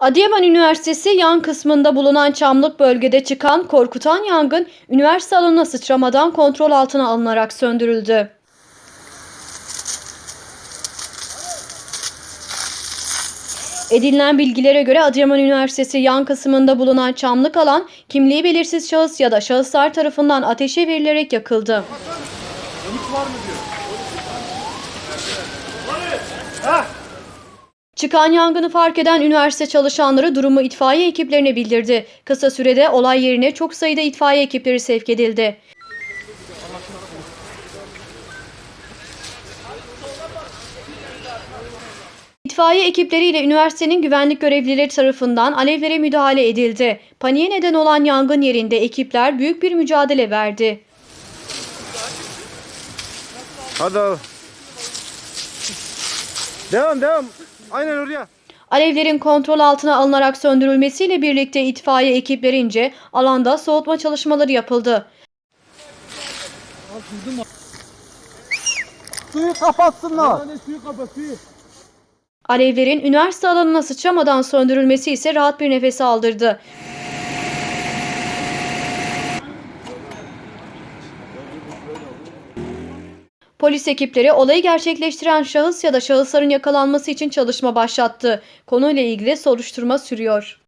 Adıyaman Üniversitesi yan kısmında bulunan Çamlık bölgede çıkan korkutan yangın üniversite alanına sıçramadan kontrol altına alınarak söndürüldü. Edinilen bilgilere göre Adıyaman Üniversitesi yan kısmında bulunan çamlık alan kimliği belirsiz şahıs ya da şahıslar tarafından ateşe verilerek yakıldı. Çıkan yangını fark eden üniversite çalışanları durumu itfaiye ekiplerine bildirdi. Kısa sürede olay yerine çok sayıda itfaiye ekipleri sevk edildi. İtfaiye ekipleriyle üniversitenin güvenlik görevlileri tarafından alevlere müdahale edildi. Paniğe neden olan yangın yerinde ekipler büyük bir mücadele verdi. Hadi. Devam devam. Aynen oraya. Alevlerin kontrol altına alınarak söndürülmesiyle birlikte itfaiye ekiplerince alanda soğutma çalışmaları yapıldı. Suyu kapatsınlar. Alevlerin üniversite alanına sıçramadan söndürülmesi ise rahat bir nefes aldırdı. Polis ekipleri olayı gerçekleştiren şahıs ya da şahısların yakalanması için çalışma başlattı. Konuyla ilgili soruşturma sürüyor.